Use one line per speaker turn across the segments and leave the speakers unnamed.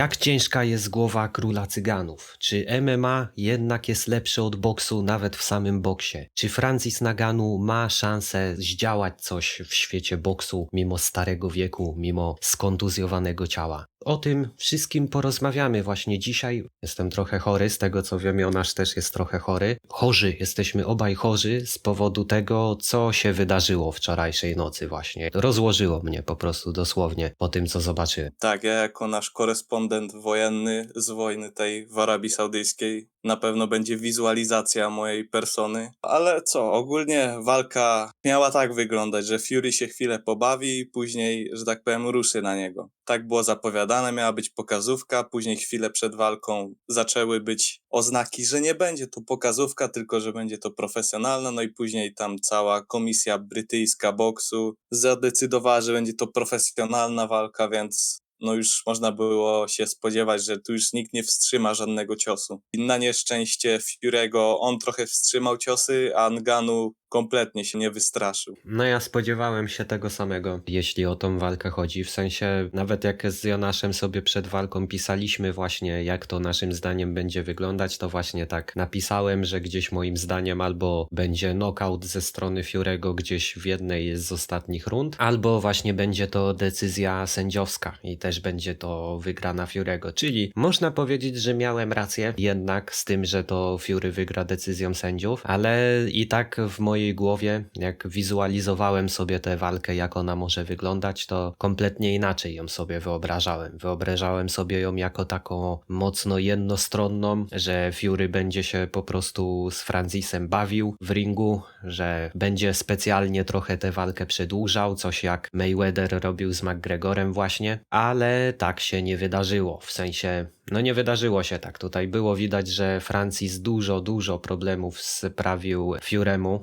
Jak ciężka jest głowa króla cyganów? Czy MMA jednak jest lepsze od boksu nawet w samym boksie? Czy Francis Naganu ma szansę zdziałać coś w świecie boksu mimo starego wieku, mimo skontuzjowanego ciała? O tym wszystkim porozmawiamy właśnie dzisiaj. Jestem trochę chory, z tego co wiem, Jonasz też jest trochę chory. Chorzy, jesteśmy obaj chorzy z powodu tego, co się wydarzyło wczorajszej nocy właśnie. Rozłożyło mnie po prostu dosłownie po tym, co zobaczyłem.
Tak, ja jako nasz korespondent wojenny z wojny tej w Arabii Saudyjskiej na pewno będzie wizualizacja mojej persony. Ale co, ogólnie walka miała tak wyglądać, że Fury się chwilę pobawi i później, że tak powiem, ruszy na niego. Tak było zapowiadane, miała być pokazówka, później chwilę przed walką zaczęły być oznaki, że nie będzie to pokazówka, tylko że będzie to profesjonalna, no i później tam cała komisja brytyjska boksu zadecydowała, że będzie to profesjonalna walka, więc no już można było się spodziewać, że tu już nikt nie wstrzyma żadnego ciosu. Na nieszczęście Fury'ego on trochę wstrzymał ciosy, a Nganu kompletnie się nie wystraszył.
No ja spodziewałem się tego samego, jeśli o tą walkę chodzi. W sensie, nawet jak z Jonaszem sobie przed walką pisaliśmy właśnie, jak to naszym zdaniem będzie wyglądać, to właśnie tak napisałem, że gdzieś moim zdaniem albo będzie knockout ze strony Fiurego gdzieś w jednej z ostatnich rund, albo właśnie będzie to decyzja sędziowska i też będzie to wygrana Fiurego. Czyli można powiedzieć, że miałem rację jednak z tym, że to Fury wygra decyzją sędziów, ale i tak w mojej głowie, jak wizualizowałem sobie tę walkę, jak ona może wyglądać, to kompletnie inaczej ją sobie wyobrażałem. Wyobrażałem sobie ją jako taką mocno jednostronną, że Fury będzie się po prostu z Francisem bawił w ringu, że będzie specjalnie trochę tę walkę przedłużał, coś jak Mayweather robił z McGregorem właśnie, ale tak się nie wydarzyło. W sensie no nie wydarzyło się tak. Tutaj było widać, że Francis dużo, dużo problemów sprawił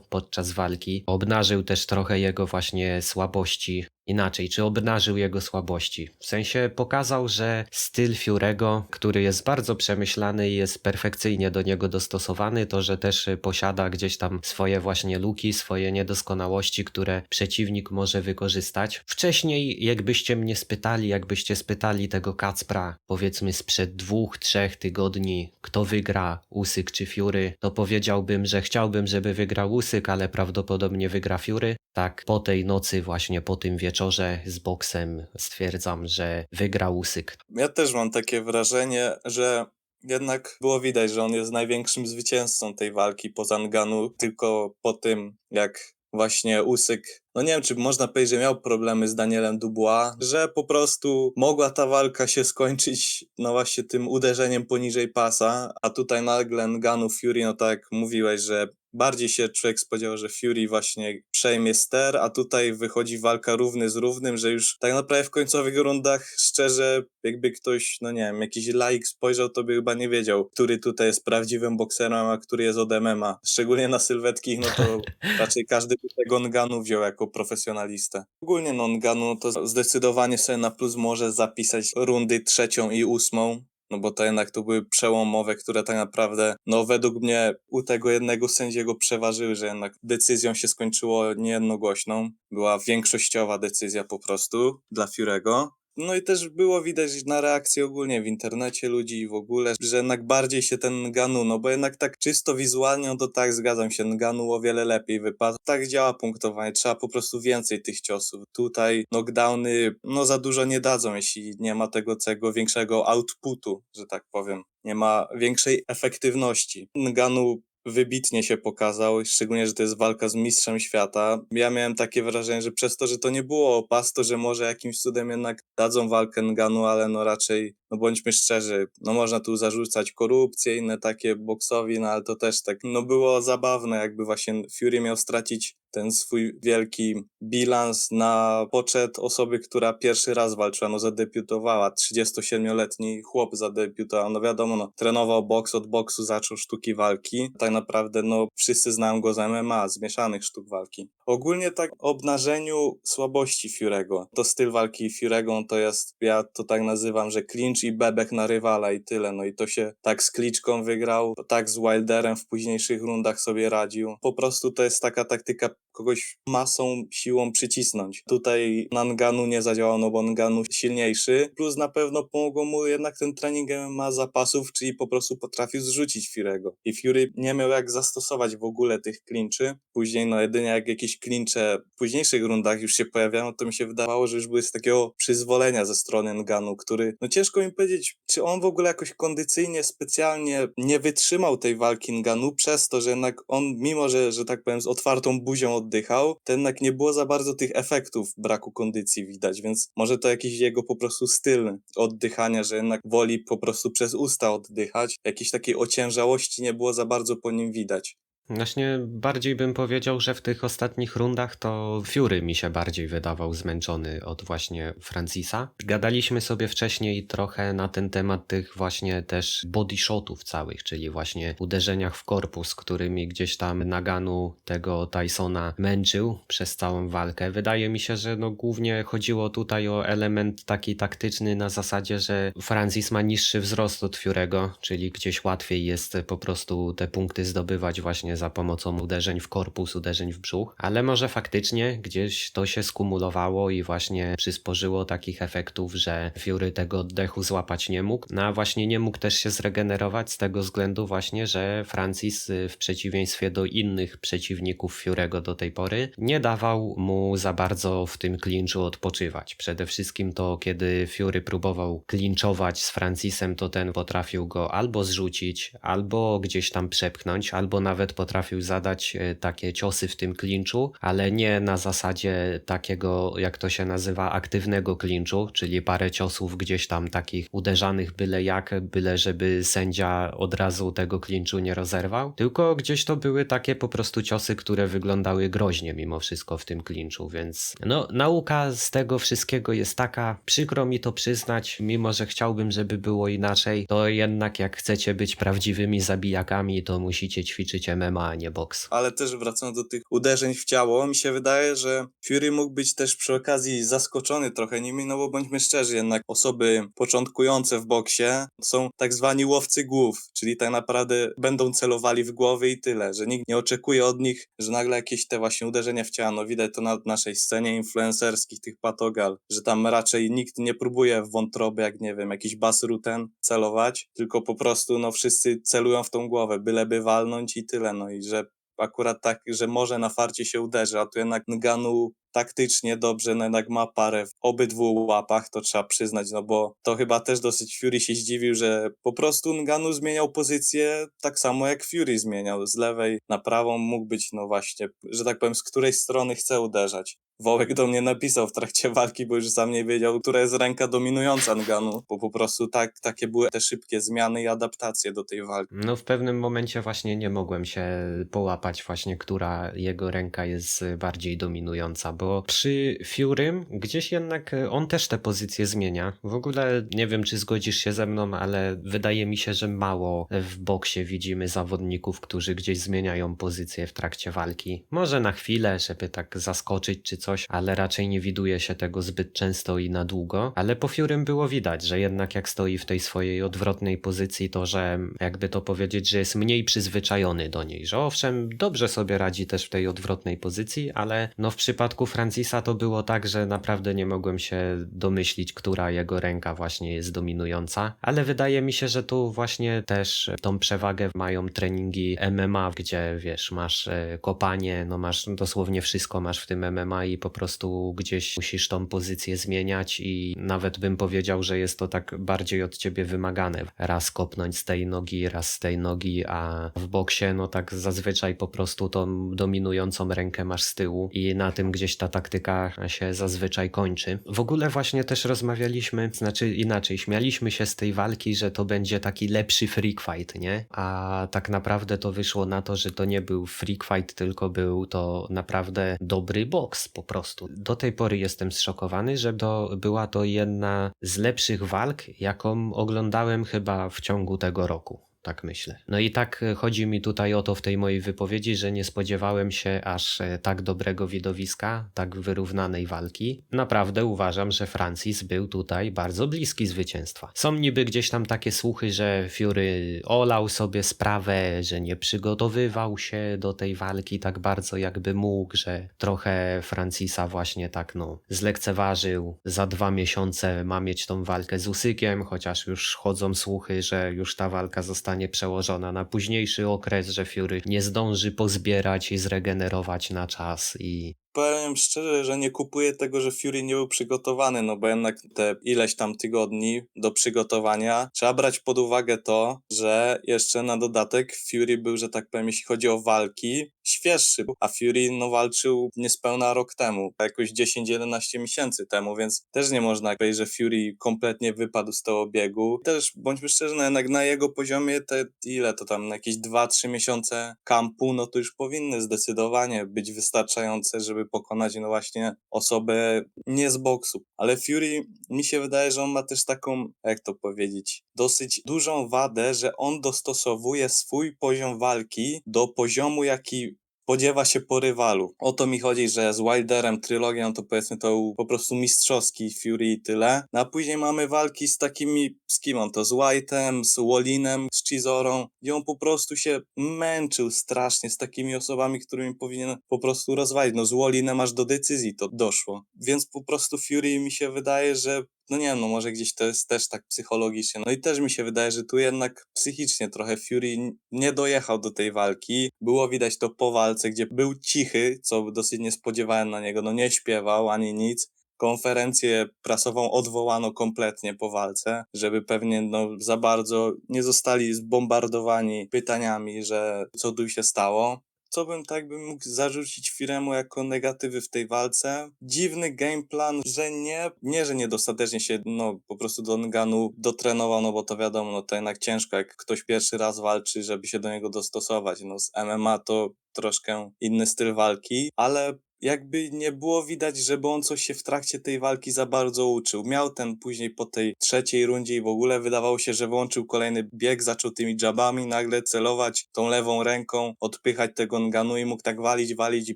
podczas walki. Obnażył też trochę jego właśnie słabości. Inaczej, czy obnażył jego słabości? W sensie pokazał, że styl Fiurego, który jest bardzo przemyślany i jest perfekcyjnie do niego dostosowany, to że też posiada gdzieś tam swoje właśnie luki, swoje niedoskonałości, które przeciwnik może wykorzystać. Wcześniej, jakbyście mnie spytali, jakbyście spytali tego Kacpra, powiedzmy sprzed dwóch, trzech tygodni, kto wygra, Usyk czy Fury, to powiedziałbym, że chciałbym, żeby wygrał Usyk, ale prawdopodobnie wygra Fury. Tak, po tej nocy, właśnie po tym wieczorze z boksem stwierdzam, że wygra Usyk.
Ja też mam takie wrażenie, że jednak było widać, że on jest największym zwycięzcą tej walki poza Nganu, tylko po tym, jak właśnie Usyk, no nie wiem, czy można powiedzieć, że miał problemy z Danielem Dubois, że po prostu mogła ta walka się skończyć, no właśnie tym uderzeniem poniżej pasa, a tutaj nagle Nganu Fury, no tak jak mówiłeś, że bardziej się człowiek spodziewał, że Fury właśnie przejmie ster, a tutaj wychodzi walka równy z równym, że już tak naprawdę w końcowych rundach, szczerze, jakby ktoś, no nie wiem, jakiś laik spojrzał, to by chyba nie wiedział, który tutaj jest prawdziwym bokserem, a który jest od MMA. Szczególnie na sylwetki, no to raczej każdy by tego Nganu wziął jako profesjonalistę. Ogólnie no Nganu to zdecydowanie sobie na plus może zapisać rundy trzecią i ósmą, no bo to jednak to były przełomowe, które tak naprawdę, no według mnie u tego jednego sędziego przeważyły, że jednak decyzją się skończyło niejednogłośną. Była większościowa decyzja po prostu dla Fiurego. No i też było widać na reakcji ogólnie w internecie ludzi i w ogóle, że jednak bardziej się ten Nganu, no bo jednak tak czysto wizualnie, no to tak zgadzam się, Nganu o wiele lepiej wypadł. Tak działa punktowanie, trzeba po prostu więcej tych ciosów. Tutaj knockdowny, no za dużo nie dadzą, jeśli nie ma tego całego większego outputu, że tak powiem. Nie ma większej efektywności. Nganu wybitnie się pokazał, szczególnie, że to jest walka z mistrzem świata. Ja miałem takie wrażenie, że przez to, że to nie było opas, to że może jakimś cudem jednak dadzą walkę Nganu, ale no raczej, no bądźmy szczerzy, no można tu zarzucać korupcję, inne takie boksowi, no ale to też tak, no było zabawne, jakby właśnie Fury miał stracić ten swój wielki bilans na poczet osoby, która pierwszy raz walczyła, no zadebiutowała, 37-letni chłop zadebiutował, no wiadomo, no trenował boks, od boksu zaczął sztuki walki, tak naprawdę no wszyscy znają go z MMA, z mieszanych sztuk walki. Ogólnie tak obnażeniu słabości Furego, to styl walki Furego to jest, ja to tak nazywam, że clinch i bebek na rywala i tyle. No i to się tak z kliczką wygrał, tak z Wilderem w późniejszych rundach sobie radził. Po prostu to jest taka taktyka kogoś masą, siłą przycisnąć. Tutaj na Nganu nie zadziałał, no bo Nganu silniejszy, plus na pewno pomogło mu jednak ten trening ma zapasów, czyli po prostu potrafił zrzucić Fury'ego. I Fury nie miał jak zastosować w ogóle tych clinczy. Później no jedynie jak jakieś clinche w późniejszych rundach już się pojawiają, to mi się wydawało, że już były z takiego przyzwolenia ze strony Nganu, który, no ciężko mi powiedzieć, czy on w ogóle jakoś kondycyjnie specjalnie nie wytrzymał tej walki Nganu przez to, że jednak on, mimo że, że tak powiem, z otwartą buzią oddychał, to jednak nie było za bardzo tych efektów braku kondycji widać, więc może to jakiś jego po prostu styl oddychania, że jednak woli po prostu przez usta oddychać. Jakiejś takiej ociężałości nie było za bardzo po nim widać.
Właśnie bardziej bym powiedział, że w tych ostatnich rundach to Fury mi się bardziej wydawał zmęczony od właśnie Francisa. Gadaliśmy sobie wcześniej trochę na ten temat tych właśnie też body shotów całych, czyli właśnie uderzeniach w korpus, którymi gdzieś tam Naganu tego Tysona męczył przez całą walkę. Wydaje mi się, że no głównie chodziło tutaj o element taki taktyczny na zasadzie, że Francis ma niższy wzrost od Fury'ego, czyli gdzieś łatwiej jest po prostu te punkty zdobywać właśnie za pomocą uderzeń w korpus, uderzeń w brzuch, ale może faktycznie gdzieś to się skumulowało i właśnie przysporzyło takich efektów, że Fury tego oddechu złapać nie mógł, no a właśnie nie mógł też się zregenerować z tego względu właśnie, że Francis y, w przeciwieństwie do innych przeciwników Fury'ego do tej pory nie dawał mu za bardzo w tym klinczu odpoczywać. Przede wszystkim to, kiedy Fury próbował klinczować z Francisem, to ten potrafił go albo zrzucić, albo gdzieś tam przepchnąć, albo nawet potrafił zadać e, takie ciosy w tym klinczu, ale nie na zasadzie takiego, jak to się nazywa, aktywnego klinczu, czyli parę ciosów gdzieś tam takich uderzanych byle jak, byle żeby sędzia od razu tego klinczu nie rozerwał, tylko gdzieś to były takie po prostu ciosy, które wyglądały groźnie mimo wszystko w tym klinczu, więc no nauka z tego wszystkiego jest taka, przykro mi to przyznać, mimo że chciałbym, żeby było inaczej, to jednak jak chcecie być prawdziwymi zabijakami, to musicie ćwiczyć MMA, a nie boks.
Ale też wracając do tych uderzeń w ciało, mi się wydaje, że Fury mógł być też przy okazji zaskoczony trochę nimi, no bo bądźmy szczerzy, jednak osoby początkujące w boksie są tak zwani łowcy głów, czyli tak naprawdę będą celowali w głowy i tyle, że nikt nie oczekuje od nich, że nagle jakieś te właśnie uderzenia w ciało, no widać to na naszej scenie influencerskich, tych patogal, że tam raczej nikt nie próbuje w wątroby, jak nie wiem, jakiś bas ruten celować, tylko po prostu no wszyscy celują w tą głowę, byleby walnąć i tyle, no i że akurat tak, że może na farcie się uderzy, a tu jednak Nganu taktycznie dobrze, no jednak ma parę w obydwu łapach, to trzeba przyznać, no bo to chyba też dosyć Fury się zdziwił, że po prostu Nganu zmieniał pozycję tak samo jak Fury zmieniał, z lewej na prawą mógł być, no właśnie, że tak powiem, z której strony chce uderzać. Wołek do mnie napisał w trakcie walki, bo już sam nie wiedział, która jest ręka dominująca Nganu, bo po prostu tak, takie były te szybkie zmiany i adaptacje do tej walki.
No w pewnym momencie właśnie nie mogłem się połapać właśnie, która jego ręka jest bardziej dominująca, bo przy Furym gdzieś jednak on też te pozycje zmienia. W ogóle nie wiem, czy zgodzisz się ze mną, ale wydaje mi się, że mało w boksie widzimy zawodników, którzy gdzieś zmieniają pozycję w trakcie walki. Może na chwilę, żeby tak zaskoczyć czy coś, ale raczej nie widuje się tego zbyt często i na długo. Ale po Furym było widać, że jednak jak stoi w tej swojej odwrotnej pozycji, to że jakby to powiedzieć, że jest mniej przyzwyczajony do niej, że owszem, dobrze sobie radzi też w tej odwrotnej pozycji, ale no w przypadku Francisa to było tak, że naprawdę nie mogłem się domyślić, która jego ręka właśnie jest dominująca, ale wydaje mi się, że tu właśnie też tą przewagę mają treningi MMA, gdzie wiesz, masz e, kopanie, no masz dosłownie wszystko masz w tym MMA i po prostu gdzieś musisz tą pozycję zmieniać i nawet bym powiedział, że jest to tak bardziej od ciebie wymagane. Raz kopnąć z tej nogi, raz z tej nogi, a w boksie no tak zazwyczaj po prostu tą dominującą rękę masz z tyłu i na tym gdzieś ta taktyka się zazwyczaj kończy. W ogóle właśnie też rozmawialiśmy, znaczy inaczej, śmialiśmy się z tej walki, że to będzie taki lepszy freak fight, nie? A tak naprawdę to wyszło na to, że to nie był freak fight, tylko był to naprawdę dobry boks po prostu. Do tej pory jestem zszokowany, że to była to jedna z lepszych walk, jaką oglądałem chyba w ciągu tego roku. Tak myślę. No i tak e, chodzi mi tutaj o to w tej mojej wypowiedzi, że nie spodziewałem się aż e, tak dobrego widowiska, tak wyrównanej walki. Naprawdę uważam, że Francis był tutaj bardzo bliski zwycięstwa. Są niby gdzieś tam takie słuchy, że Fury olał sobie sprawę, że nie przygotowywał się do tej walki tak bardzo jakby mógł, że trochę Francisa właśnie tak no zlekceważył. Za dwa miesiące ma mieć tą walkę z Usykiem, chociaż już chodzą słuchy, że już ta walka zostanie przełożona na późniejszy okres, że Fury nie zdąży pozbierać i zregenerować na czas i
Powiem szczerze, że nie kupuję tego, że Fury nie był przygotowany, no bo jednak te ileś tam tygodni do przygotowania trzeba brać pod uwagę to, że jeszcze na dodatek Fury był, że tak powiem, jeśli chodzi o walki, świeższy, a Fury no walczył niespełna rok temu, jakoś 10-11 miesięcy temu, więc też nie można powiedzieć, że Fury kompletnie wypadł z tego biegu. Też bądźmy szczerzy, no jednak na jego poziomie te ile to tam, jakieś 2-3 miesiące kampu, no to już powinny zdecydowanie być wystarczające, żeby pokonać no właśnie osobę nie z boksu. Ale Fury mi się wydaje, że on ma też taką, jak to powiedzieć, dosyć dużą wadę, że on dostosowuje swój poziom walki do poziomu, jaki spodziewa się po rywalu. O to mi chodzi, że z Wilderem trylogią to powiedzmy to po prostu mistrzowski Fury i tyle. No a później mamy walki z takimi, z kim on to? Z White'em, z Wallinem, z Chizorą, gdzie on po prostu się męczył strasznie z takimi osobami, którymi powinien po prostu rozwalić. No z Wallinem aż do decyzji to doszło. Więc po prostu Fury mi się wydaje, że no nie wiem, no może gdzieś to jest też tak psychologicznie. No i też mi się wydaje, że tu jednak psychicznie trochę Fury nie dojechał do tej walki. Było widać to po walce, gdzie był cichy, co dosyć nie spodziewałem na niego. No nie śpiewał ani nic. Konferencję prasową odwołano kompletnie po walce, żeby pewnie no, za bardzo nie zostali zbombardowani pytaniami, że co tu się stało co bym tak bym mógł zarzucić Firemu jako negatywy w tej walce? Dziwny game plan, że nie, nie, że niedostatecznie się, no, po prostu do Nganu dotrenował, no bo to wiadomo, no to jednak ciężko, jak ktoś pierwszy raz walczy, żeby się do niego dostosować. No z MMA to troszkę inny styl walki, ale jakby nie było widać, żeby on coś się w trakcie tej walki za bardzo uczył. Miał ten później po tej trzeciej rundzie i w ogóle wydawało się, że włączył kolejny bieg, zaczął tymi jabami nagle celować tą lewą ręką, odpychać tego Nganu i mógł tak walić, walić i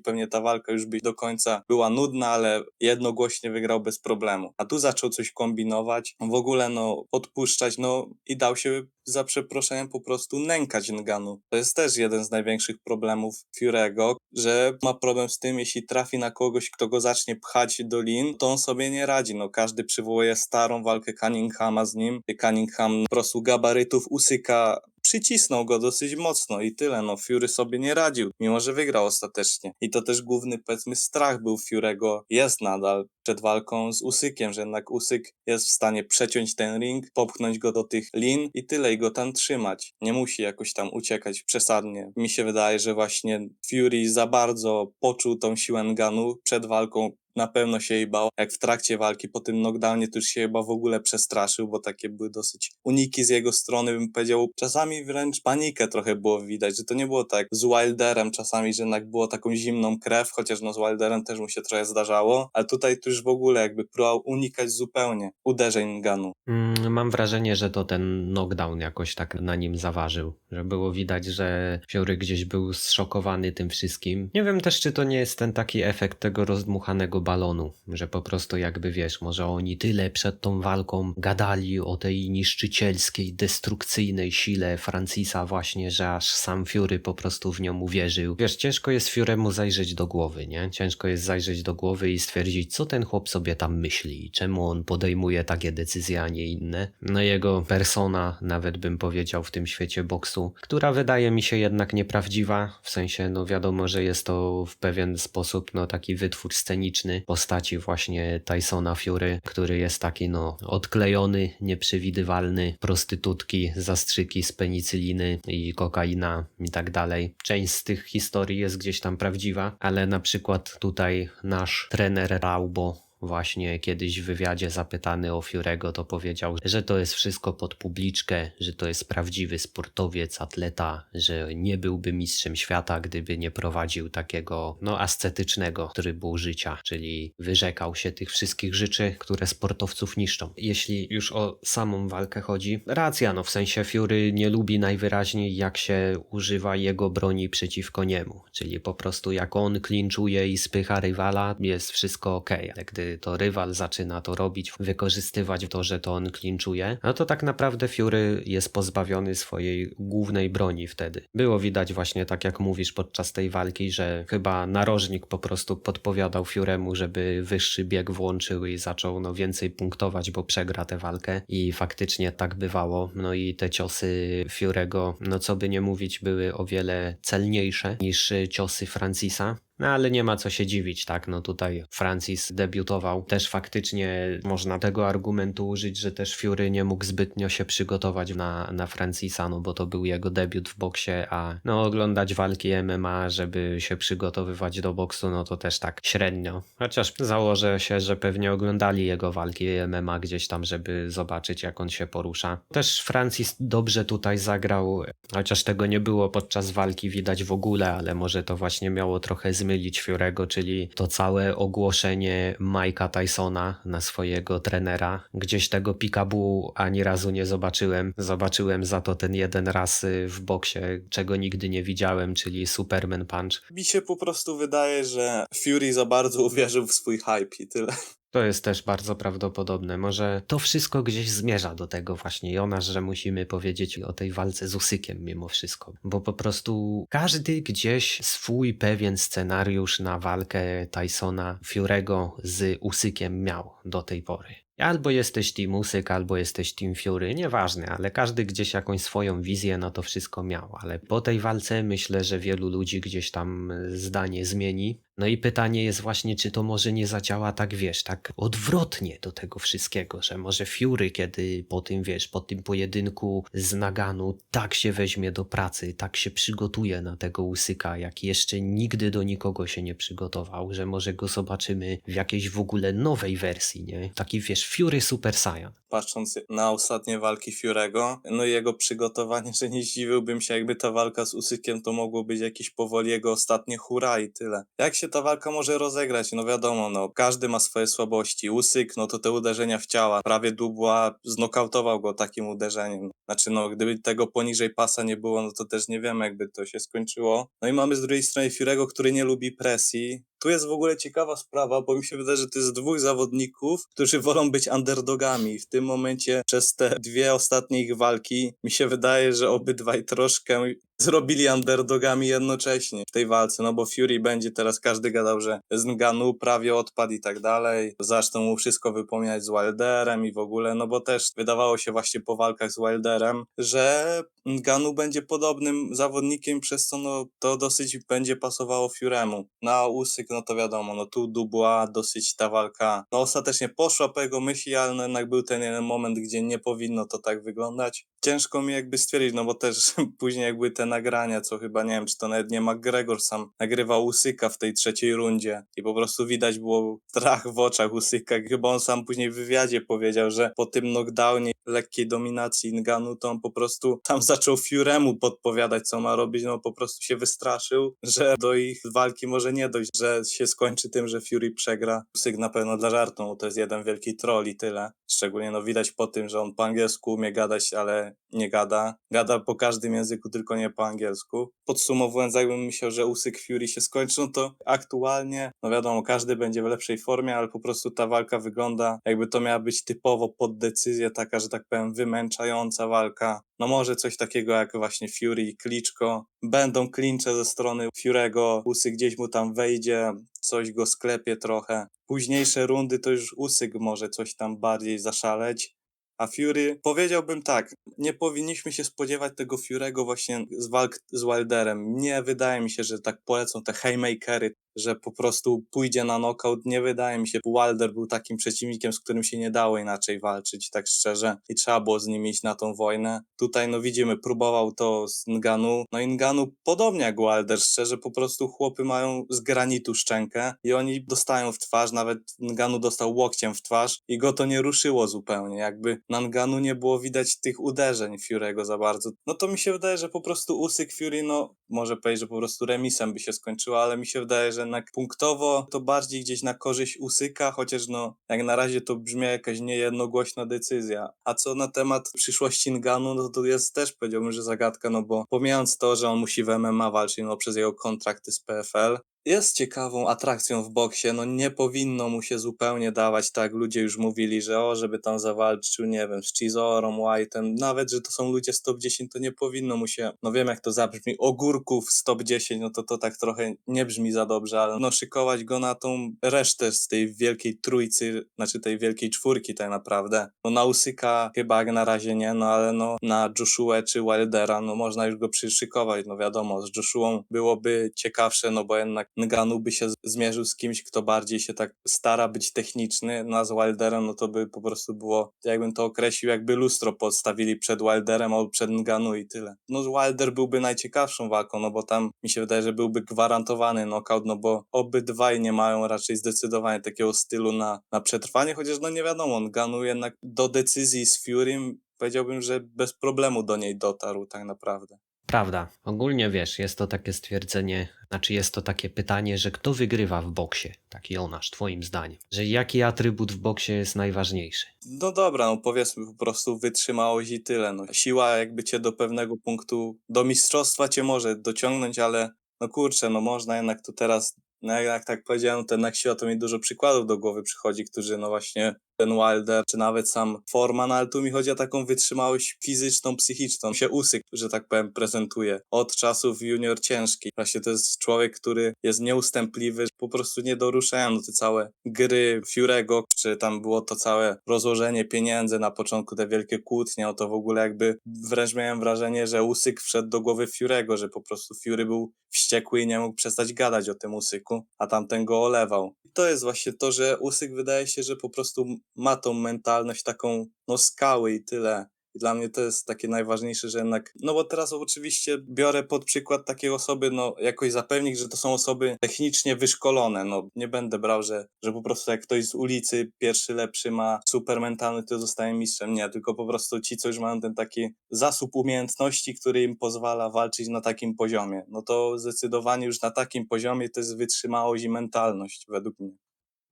pewnie ta walka już by do końca była nudna, ale jednogłośnie wygrał bez problemu. A tu zaczął coś kombinować, w ogóle no odpuszczać, no i dał się za przeproszeniem po prostu nękać Nganu. To jest też jeden z największych problemów Furego, że ma problem z tym, jeśli trafi na kogoś, kto go zacznie pchać do lin, to on sobie nie radzi. No, każdy przywołuje starą walkę Cunninghama z nim. Cunningham po prostu gabarytów usyka przycisnął go dosyć mocno i tyle. No, Fury sobie nie radził, mimo że wygrał ostatecznie. I to też główny, powiedzmy, strach był Furego, jest nadal przed walką z Usykiem, że jednak Usyk jest w stanie przeciąć ten ring, popchnąć go do tych lin i tyle, i go tam trzymać. Nie musi jakoś tam uciekać przesadnie. Mi się wydaje, że właśnie Fury za bardzo poczuł tą siłę Nganu przed walką, na pewno się jej bał. Jak w trakcie walki po tym knockdownie to już się chyba w ogóle przestraszył, bo takie były dosyć uniki z jego strony, bym powiedział. Czasami wręcz panikę trochę było widać, że to nie było tak z Wilderem czasami, że jednak było taką zimną krew, chociaż no z Wilderem też mu się trochę zdarzało, ale tutaj to już w ogóle jakby próbował unikać zupełnie uderzeń Nganu.
Mm, Mam wrażenie, że to ten knockdown jakoś tak na nim zaważył, że było widać, że Fury gdzieś był zszokowany tym wszystkim. Nie wiem też, czy to nie jest ten taki efekt tego rozdmuchanego balonu, że po prostu jakby wiesz, może oni tyle przed tą walką gadali o tej niszczycielskiej, destrukcyjnej sile Francisa właśnie, że aż sam Fury po prostu w nią uwierzył. Wiesz, ciężko jest Furemu zajrzeć do głowy, nie? Ciężko jest zajrzeć do głowy i stwierdzić, co ten chłop sobie tam myśli, czemu on podejmuje takie decyzje, a nie inne. No jego persona, nawet bym powiedział w tym świecie boksu, która wydaje mi się jednak nieprawdziwa, w sensie, no wiadomo, że jest to w pewien sposób, no taki wytwór sceniczny postaci właśnie Tysona Fury, który jest taki, no odklejony, nieprzewidywalny, prostytutki, zastrzyki z penicyliny i kokaina i tak dalej. Część z tych historii jest gdzieś tam prawdziwa, ale na przykład tutaj nasz trener Raubo właśnie kiedyś w wywiadzie zapytany o Fiorego, to powiedział, że to jest wszystko pod publiczkę, że to jest prawdziwy sportowiec, atleta, że nie byłby mistrzem świata, gdyby nie prowadził takiego, no, ascetycznego trybu życia, czyli wyrzekał się tych wszystkich rzeczy, które sportowców niszczą. Jeśli już o samą walkę chodzi, racja, no w sensie Fury nie lubi najwyraźniej jak się używa jego broni przeciwko niemu, czyli po prostu jak on klinczuje i spycha rywala, jest wszystko ok, ale gdy to rywal zaczyna to robić, wykorzystywać to, że to on klinczuje, no to tak naprawdę Fury jest pozbawiony swojej głównej broni wtedy. Było widać właśnie tak jak mówisz podczas tej walki, że chyba narożnik po prostu podpowiadał Furemu, żeby wyższy bieg włączył i zaczął no więcej punktować, bo przegra tę walkę i faktycznie tak bywało. No i te ciosy Furego, no co by nie mówić, były o wiele celniejsze niż ciosy Francisa. No ale nie ma co się dziwić, tak? No tutaj Francis debiutował. Też faktycznie można tego argumentu użyć, że też Fury nie mógł zbytnio się przygotować na, na Francisa, no bo to był jego debiut w boksie, a no oglądać walki MMA, żeby się przygotowywać do boksu, no to też tak średnio. Chociaż założę się, że pewnie oglądali jego walki MMA gdzieś tam, żeby zobaczyć jak on się porusza. Też Francis dobrze tutaj zagrał, chociaż tego nie było podczas walki widać w ogóle, ale może to właśnie miało trochę zmylić Fiorego, czyli to całe ogłoszenie Mike'a Tysona na swojego trenera. Gdzieś tego pikabu ani razu nie zobaczyłem. Zobaczyłem za to ten jeden raz y, w boksie, czego nigdy nie widziałem, czyli Superman Punch.
Mi się po prostu wydaje, że Fury za bardzo uwierzył w swój hype i tyle.
To jest też bardzo prawdopodobne. Może to wszystko gdzieś zmierza do tego właśnie, Jonasz, że musimy powiedzieć o tej walce z Usykiem mimo wszystko. Bo po prostu każdy gdzieś swój pewien scenariusz na walkę Tysona Furego z Usykiem miał do tej pory. Albo jesteś Team Usyk, albo jesteś Team Fury, nieważne, ale każdy gdzieś jakąś swoją wizję na to wszystko miał. Ale po tej walce myślę, że wielu ludzi gdzieś tam zdanie zmieni. No i pytanie jest właśnie, czy to może nie zadziała tak, wiesz, tak odwrotnie do tego wszystkiego, że może Fury, kiedy po tym, wiesz, po tym pojedynku z Naganu tak się weźmie do pracy, tak się przygotuje na tego Usyka, jak jeszcze nigdy do nikogo się nie przygotował, że może go zobaczymy w jakiejś w ogóle nowej wersji, nie? Taki, wiesz, Fury Super Saiyan.
Patrząc na ostatnie walki Furego, no i jego przygotowanie, że nie zdziwiłbym się, jakby ta walka z Usykiem to mogło być jakieś powoli jego ostatnie hura i tyle. Jak się ta walka może rozegrać? No wiadomo, no każdy ma swoje słabości. Usyk, no to te uderzenia w ciała. Prawie Dubła znokautował go takim uderzeniem. Znaczy, no gdyby tego poniżej pasa nie było, no to też nie wiemy, jakby to się skończyło. No i mamy z drugiej strony Furego, który nie lubi presji. Tu jest w ogóle ciekawa sprawa, bo mi się wydaje, że to jest dwóch zawodników, którzy wolą być underdogami. W tym momencie przez te dwie ostatnie ich walki mi się wydaje, że obydwaj troszkę zrobili underdogami jednocześnie w tej walce, no bo Fury będzie teraz każdy gadał, że z Nganu prawie odpadł i tak dalej, zaczną mu wszystko wypominać z Wilderem i w ogóle, no bo też wydawało się właśnie po walkach z Wilderem, że Nganu będzie podobnym zawodnikiem, przez co no to dosyć będzie pasowało Furemu. Na Usyk, no to wiadomo, no tu Dubła dosyć ta walka, no ostatecznie poszła po jego myśli, ale no jednak był ten jeden moment, gdzie nie powinno to tak wyglądać. Ciężko mi jakby stwierdzić, no bo też później jakby te nagrania, co chyba nie wiem, czy to nawet nie McGregor sam nagrywał Usyka w tej trzeciej rundzie i po prostu widać było strach w oczach Usyka. Chyba on sam później w wywiadzie powiedział, że po tym knockdownie lekkiej dominacji Nganu, to on po prostu tam zaczął Furemu podpowiadać, co ma robić, no po prostu się wystraszył, że do ich walki może nie dojść, że się skończy tym, że Fury przegra. Usyk na pewno dla żartu, to jest jeden wielki troll i tyle. Szczególnie no widać po tym, że on po angielsku umie gadać, ale nie gada. Gada po każdym języku, tylko nie po angielsku. Podsumowując, jakbym myślał, że Usyk Fury się skończy, no to aktualnie, no wiadomo, każdy będzie w lepszej formie, ale po prostu ta walka wygląda, jakby to miała być typowo pod decyzję, taka, że tak powiem, wymęczająca walka. No może coś takiego jak właśnie Fury i Kliczko. Będą klincze ze strony Fury'ego, Usyk gdzieś mu tam wejdzie, coś go sklepie trochę. Późniejsze rundy to już Usyk może coś tam bardziej zaszaleć. A Fury, powiedziałbym tak, nie powinniśmy się spodziewać tego Fury'ego właśnie z walk z Wilderem. Nie wydaje mi się, że tak polecą te haymakery, że po prostu pójdzie na knockout. Nie wydaje mi się, Wilder był takim przeciwnikiem, z którym się nie dało inaczej walczyć, tak szczerze, i trzeba było z nim iść na tą wojnę. Tutaj, no widzimy, próbował to z Nganu. No i Nganu podobnie jak Wilder, szczerze, po prostu chłopy mają z granitu szczękę i oni dostają w twarz, nawet Nganu dostał łokciem w twarz i go to nie ruszyło zupełnie, jakby na Nganu nie było widać tych uderzeń Fury'ego za bardzo. No to mi się wydaje, że po prostu Usyk Fury, no może powiedzieć, że po prostu remisem by się skończyło, ale mi się wydaje, że jednak punktowo to bardziej gdzieś na korzyść Usyka, chociaż no jak na razie to brzmi jakaś niejednogłośna decyzja. A co na temat przyszłości Nganu, no to jest też powiedziałbym, że zagadka, no bo pomijając to, że on musi w MMA walczyć, no przez jego kontrakty z PFL, jest ciekawą atrakcją w boksie, no nie powinno mu się zupełnie dawać tak, ludzie już mówili, że o, żeby tam zawalczył, nie wiem, z Chizorą, White'em, nawet, że to są ludzie z top 10, to nie powinno mu się, no wiem jak to zabrzmi, ogórków z top 10, no to to tak trochę nie brzmi za dobrze, ale no szykować go na tą resztę z tej wielkiej trójcy, znaczy tej wielkiej czwórki tak naprawdę, no na Usyka chyba na razie nie, no ale no na Joshua czy Wildera, no można już go przyszykować, no wiadomo, z Joshuą byłoby ciekawsze, no bo jednak Nganu by się zmierzył z kimś, kto bardziej się tak stara być techniczny, no a z Wilderem, no to by po prostu było, jakbym to określił, jakby lustro podstawili przed Wilderem albo przed Nganu i tyle. No Wilder byłby najciekawszą walką, no bo tam mi się wydaje, że byłby gwarantowany knockout, no bo obydwaj nie mają raczej zdecydowanie takiego stylu na, na przetrwanie, chociaż no nie wiadomo, Nganu jednak do decyzji z Furym powiedziałbym, że bez problemu do niej dotarł tak naprawdę.
Prawda. Ogólnie wiesz, jest to takie stwierdzenie, znaczy jest to takie pytanie, że kto wygrywa w boksie? Taki onasz, twoim zdaniem. Że jaki atrybut w boksie jest najważniejszy?
No dobra, no powiedzmy po prostu wytrzymałość i tyle. No. Siła jakby cię do pewnego punktu, do mistrzostwa cię może dociągnąć, ale no kurczę, no można jednak tu teraz, no jak, jak tak powiedziałem, to jednak siła to mi dużo przykładów do głowy przychodzi, którzy no właśnie ten Wilder, czy nawet sam Forman, ale tu mi chodzi o taką wytrzymałość fizyczną, psychiczną. Się Usyk, że tak powiem, prezentuje od czasów junior ciężki. Właśnie to jest człowiek, który jest nieustępliwy, po prostu nie doruszają te całe gry Fiurego, czy tam było to całe rozłożenie pieniędzy na początku, te wielkie kłótnie, o to w ogóle jakby wręcz miałem wrażenie, że Usyk wszedł do głowy Fiurego, że po prostu Fury był wściekły i nie mógł przestać gadać o tym Usyku, a tamten go olewał. To jest właśnie to, że Usyk wydaje się, że po prostu ma tą mentalność taką, no skały i tyle. I dla mnie to jest takie najważniejsze, że jednak, no bo teraz oczywiście biorę pod przykład takiej osoby, no jakoś zapewnić, że to są osoby technicznie wyszkolone, no nie będę brał, że, że po prostu jak ktoś z ulicy pierwszy lepszy ma super mentalny, to zostaje mistrzem, nie, tylko po prostu ci, co już mają ten taki zasób umiejętności, który im pozwala walczyć na takim poziomie, no to zdecydowanie już na takim poziomie to jest wytrzymałość i mentalność według mnie.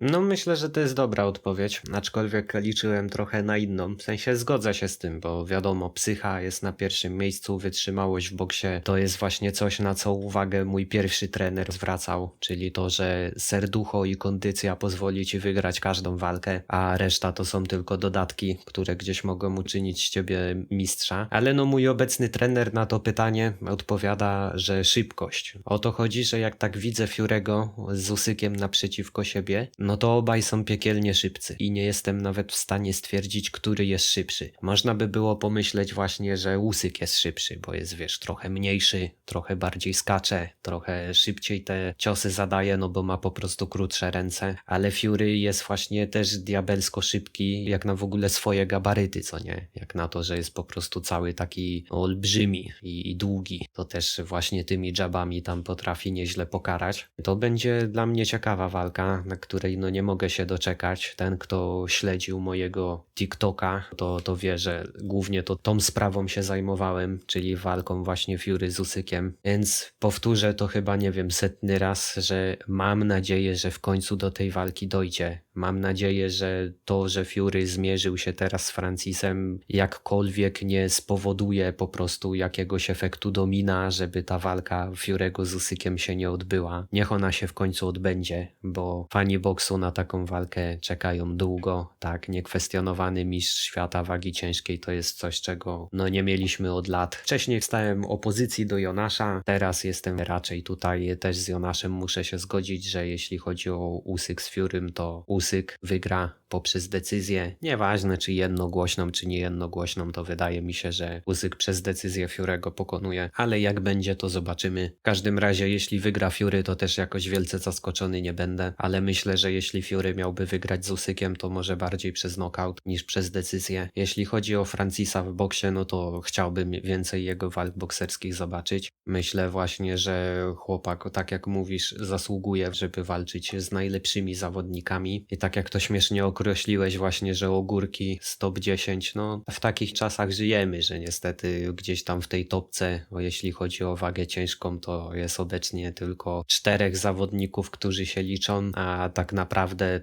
No myślę, że to jest dobra odpowiedź, aczkolwiek liczyłem trochę na inną. W sensie zgodzę się z tym, bo wiadomo, psycha jest na pierwszym miejscu, wytrzymałość w boksie to jest właśnie coś, na co uwagę mój pierwszy trener zwracał, czyli to, że serducho i kondycja pozwoli ci wygrać każdą walkę, a reszta to są tylko dodatki, które gdzieś mogą uczynić z ciebie mistrza. Ale no mój obecny trener na to pytanie odpowiada, że szybkość. O to chodzi, że jak tak widzę Fiurego z Usykiem naprzeciwko siebie, no to obaj są piekielnie szybcy i nie jestem nawet w stanie stwierdzić, który jest szybszy. Można by było pomyśleć właśnie, że Usyk jest szybszy, bo jest wiesz, trochę mniejszy, trochę bardziej skacze, trochę szybciej te ciosy zadaje, no bo ma po prostu krótsze ręce, ale Fury jest właśnie też diabelsko szybki, jak na w ogóle swoje gabaryty, co nie? Jak na to, że jest po prostu cały taki olbrzymi i, i długi, to też właśnie tymi jabami tam potrafi nieźle pokarać. To będzie dla mnie ciekawa walka, na której no nie mogę się doczekać. Ten, kto śledził mojego TikToka, to, to wie, że głównie to tą sprawą się zajmowałem, czyli walką właśnie Fury z Usykiem. Więc powtórzę to chyba, nie wiem, setny raz, że mam nadzieję, że w końcu do tej walki dojdzie. Mam nadzieję, że to, że Fury zmierzył się teraz z Francisem, jakkolwiek nie spowoduje po prostu jakiegoś efektu domina, żeby ta walka Furego z Usykiem się nie odbyła. Niech ona się w końcu odbędzie, bo fani boksu boksu na taką walkę czekają długo, tak, niekwestionowany mistrz świata wagi ciężkiej to jest coś, czego no nie mieliśmy od lat. Wcześniej stałem opozycji do Jonasza, teraz jestem raczej tutaj też z Jonaszem muszę się zgodzić, że jeśli chodzi o Usyk z Furym, to Usyk wygra poprzez decyzję, nieważne czy jednogłośną, czy niejednogłośną, to wydaje mi się, że Usyk przez decyzję Fiurego pokonuje, ale jak będzie to zobaczymy. W każdym razie jeśli wygra Fury, to też jakoś wielce zaskoczony nie będę, ale myślę, że jeśli Fury miałby wygrać z Usykiem, to może bardziej przez knockout niż przez decyzję. Jeśli chodzi o Francisa w boksie, no to chciałbym więcej jego walk bokserskich zobaczyć. Myślę właśnie, że chłopak, tak jak mówisz, zasługuje, żeby walczyć z najlepszymi zawodnikami. I tak jak to śmiesznie określiłeś właśnie, że ogórki z top 10, no w takich czasach żyjemy, że niestety gdzieś tam w tej topce, bo jeśli chodzi o wagę ciężką, to jest obecnie tylko czterech zawodników, którzy się liczą, a tak naprawdę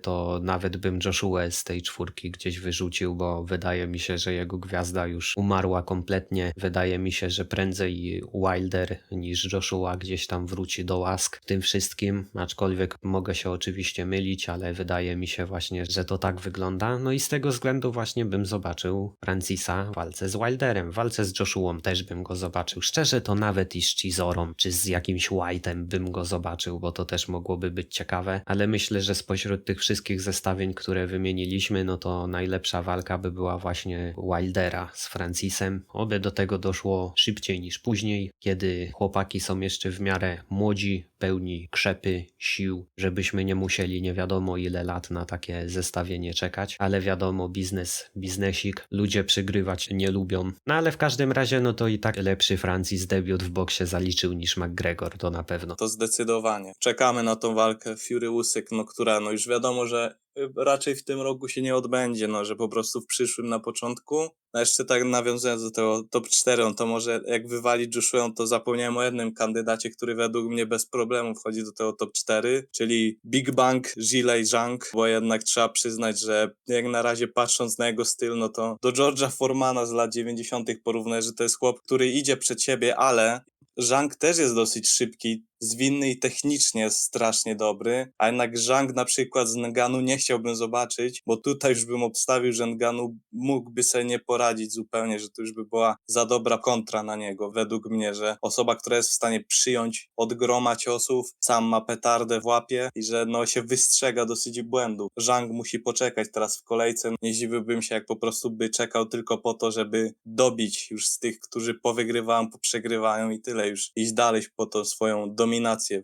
to nawet bym Joshua z tej czwórki gdzieś wyrzucił, bo wydaje mi się, że jego gwiazda już umarła kompletnie. Wydaje mi się, że prędzej Wilder niż Joshua gdzieś tam wróci do łask w tym wszystkim, aczkolwiek mogę się oczywiście mylić, ale wydaje mi się właśnie, że to tak wygląda. No i z tego względu właśnie bym zobaczył Francisa w walce z Wilderem, w walce z Joshuą też bym go zobaczył. Szczerze to nawet i z Chizorą, czy z jakimś White'em bym go zobaczył, bo to też mogłoby być ciekawe, ale myślę, że spośród tych wszystkich zestawień, które wymieniliśmy, no to najlepsza walka by była właśnie Wildera z Francisem. Oby do tego doszło szybciej niż później, kiedy chłopaki są jeszcze w miarę młodzi, pełni krzepy, sił, żebyśmy nie musieli nie wiadomo ile lat na takie zestawienie czekać, ale wiadomo, biznes, biznesik, ludzie przygrywać nie lubią. No ale w każdym razie, no to i tak lepszy Francis debiut w boksie zaliczył niż McGregor, to na pewno.
To zdecydowanie. Czekamy na tą walkę Fury Usyk, no która no już wiadomo, że y, raczej w tym roku się nie odbędzie, no że po prostu w przyszłym na początku. No jeszcze tak nawiązując do tego top 4, no to może jak wywali Joshua, to zapomniałem o jednym kandydacie, który według mnie bez problemu wchodzi do tego top 4, czyli Big Bang Zhilei Zhang, bo jednak trzeba przyznać, że jak na razie patrząc na jego styl, no to do George'a Formana z lat 90. porównać, że to jest chłop, który idzie przed siebie, ale Zhang też jest dosyć szybki, zwinny i technicznie strasznie dobry, a jednak Zhang na przykład z Nganu nie chciałbym zobaczyć, bo tutaj już bym obstawił, że Nganu mógłby sobie nie poradzić zupełnie, że to już by była za dobra kontra na niego, według mnie, że osoba, która jest w stanie przyjąć od groma ciosów, sam ma petardę w łapie i że no się wystrzega dosyć błędów. Zhang musi poczekać teraz w kolejce, nie zdziwiłbym się, jak po prostu by czekał tylko po to, żeby dobić już z tych, którzy powygrywają, poprzegrywają i tyle, już iść dalej po to swoją dominację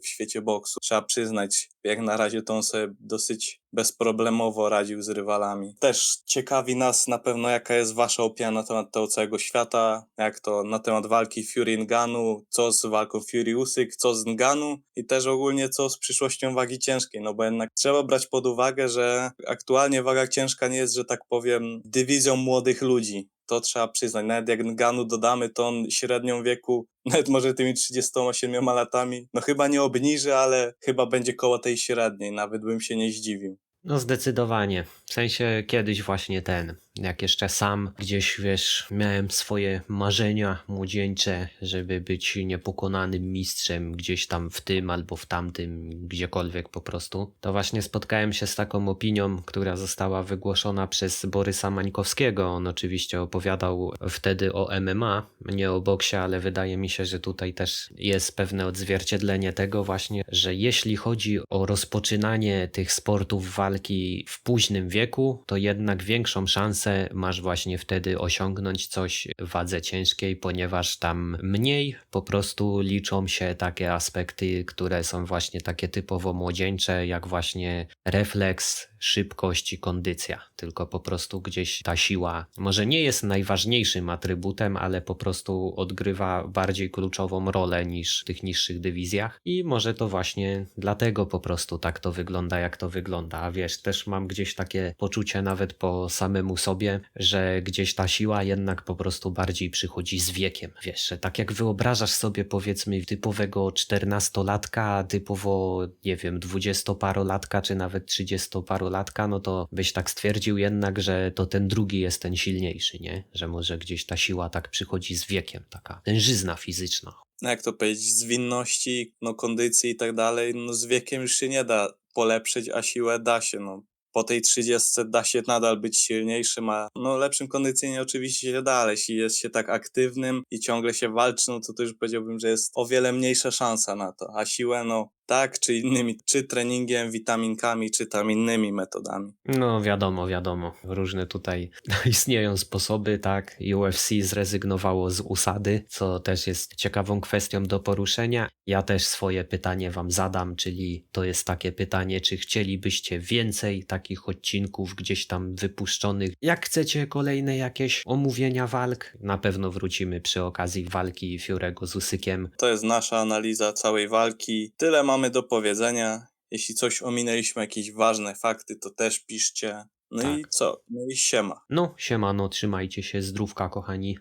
w świecie boksu. Trzeba przyznać, jak na razie to on sobie dosyć bezproblemowo radził z rywalami. Też ciekawi nas na pewno, jaka jest wasza opinia na temat tego całego świata, jak to na temat walki Fury Nganu, co z walką Fury Usyk, co z Nganu i też ogólnie co z przyszłością wagi ciężkiej, no bo jednak trzeba brać pod uwagę, że aktualnie waga ciężka nie jest, że tak powiem, dywizją młodych ludzi. To trzeba przyznać. Nawet jak Nganu dodamy, to on średnią wieku, nawet może tymi 37 latami, no chyba nie obniży, ale chyba będzie koło tej średniej. Nawet bym się nie zdziwił.
No zdecydowanie. W sensie kiedyś właśnie ten, jak jeszcze sam gdzieś, wiesz, miałem swoje marzenia młodzieńcze, żeby być niepokonanym mistrzem gdzieś tam w tym albo w tamtym, gdziekolwiek po prostu. To właśnie spotkałem się z taką opinią, która została wygłoszona przez Borysa Mańkowskiego. On oczywiście opowiadał wtedy o MMA, nie o boksie, ale wydaje mi się, że tutaj też jest pewne odzwierciedlenie tego właśnie, że jeśli chodzi o rozpoczynanie tych sportów walki w późnym wieku, to jednak większą szansę masz właśnie wtedy osiągnąć coś w wadze ciężkiej, ponieważ tam mniej po prostu liczą się takie aspekty, które są właśnie takie typowo młodzieńcze, jak właśnie refleks, szybkość i kondycja, tylko po prostu gdzieś ta siła może nie jest najważniejszym atrybutem, ale po prostu odgrywa bardziej kluczową rolę niż w tych niższych dywizjach i może to właśnie dlatego po prostu tak to wygląda, jak to wygląda. A wiesz, też mam gdzieś takie poczucie nawet po samemu sobie, że gdzieś ta siła jednak po prostu bardziej przychodzi z wiekiem. Wiesz, że tak jak wyobrażasz sobie powiedzmy typowego czternastolatka, typowo nie wiem, dwudziestoparolatka czy nawet trzydziestoparolatka, no to byś tak stwierdził jednak, że to ten drugi jest ten silniejszy, nie? Że może gdzieś ta siła tak przychodzi z wiekiem, taka tężyzna fizyczna.
no jak to powiedzieć, zwinności, no kondycji i tak dalej, no z wiekiem już się nie da polepszyć, a siłę da się, no. Po tej 30 da się nadal być silniejszym, a no lepszym kondycyjnie oczywiście się da, ale jeśli jest się tak aktywnym i ciągle się walczy, no to też powiedziałbym, że jest o wiele mniejsza szansa na to, a siłę no tak, czy innymi, czy treningiem, witaminkami, czy tam innymi metodami.
No wiadomo, wiadomo. Różne tutaj istnieją sposoby, tak. UFC zrezygnowało z usady, co też jest ciekawą kwestią do poruszenia. Ja też swoje pytanie wam zadam, czyli to jest takie pytanie, czy chcielibyście więcej takich odcinków gdzieś tam wypuszczonych? Jak chcecie kolejne jakieś omówienia walk? Na pewno wrócimy przy okazji walki Fiurego z Usykiem.
To jest nasza analiza całej walki. Tyle mamy do powiedzenia. Jeśli coś ominęliśmy, jakieś ważne fakty, to też piszcie. No i
Tak.
co? No i siema.
No, siemano, trzymajcie się, zdrówka kochani.